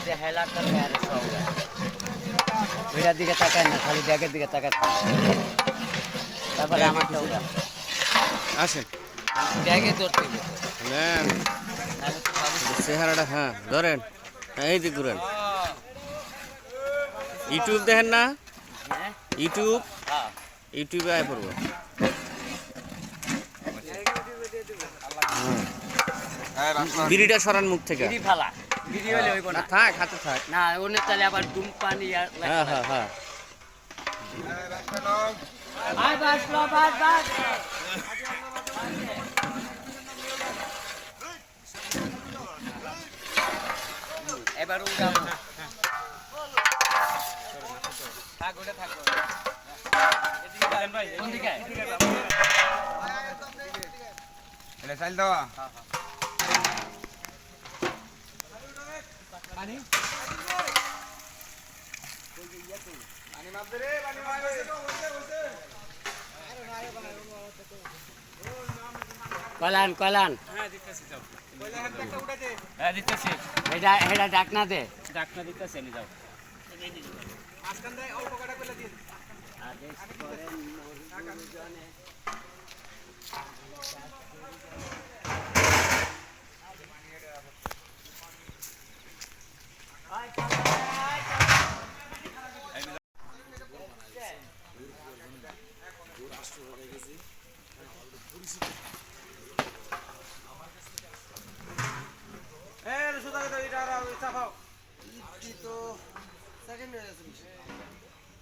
আর সব এটার দিকে তাকায় না খালি ব্যাগের দিকে তাকায় তারপরে আমারটা ওটা আসেন। ব্যাগে ধরতে নেন। চেহারাটা হ্যাঁ ধরেন। হ্যাঁ এই দিক ঘুরেন। ইউটিউব দেখেন না? হ্যাঁ। ইউটিউব? হ্যাঁ। ইউটিউবে আয় পড়ব। বিড়িটা সরান মুখ থেকে। বিড়ি হলে হইব না না থাক হাতে থাক না ওনে তাহলে আবার ধূমপানি আর হ্যাঁ হ্যাঁ হ্যাঁ আয় বাস লো বাস বাস এবার উড়াবো থাক ওটা থাক কোন দিকে এটা চাল দেওয়া কলান কলান। হ্যাঁ দিতেছি এটা এটা ডাকনা দে। ডাক্তার দিতেছি আমি যাও।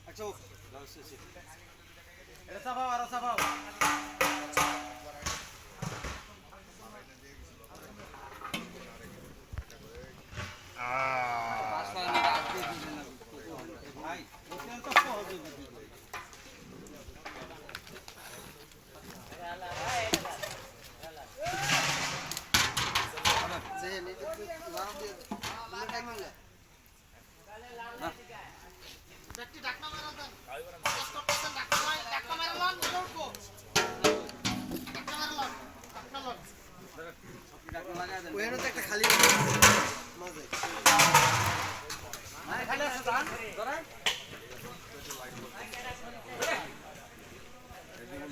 আচ্ছা এটা চাপাও আরও চাপাও Thank you.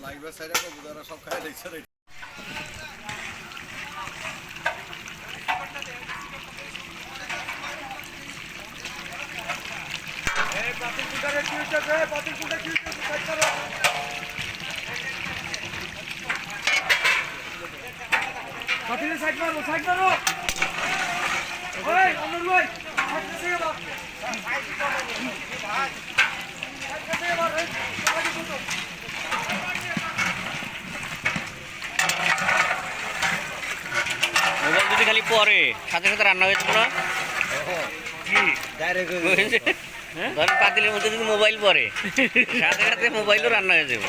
লাগবে সাইডে বুধারা সব খাই দেখছে রে পাতিল কুটারে কি হইতেছে? পাতিল কুটা কি হইতেছে মোবাইল যদি খালি পরে সাথে সাথে রান্না হয়েছিল না ধরেন পাতিলের মধ্যে যদি মোবাইল পরে সাথে সাথে মোবাইলও রান্না হয়ে যাবে।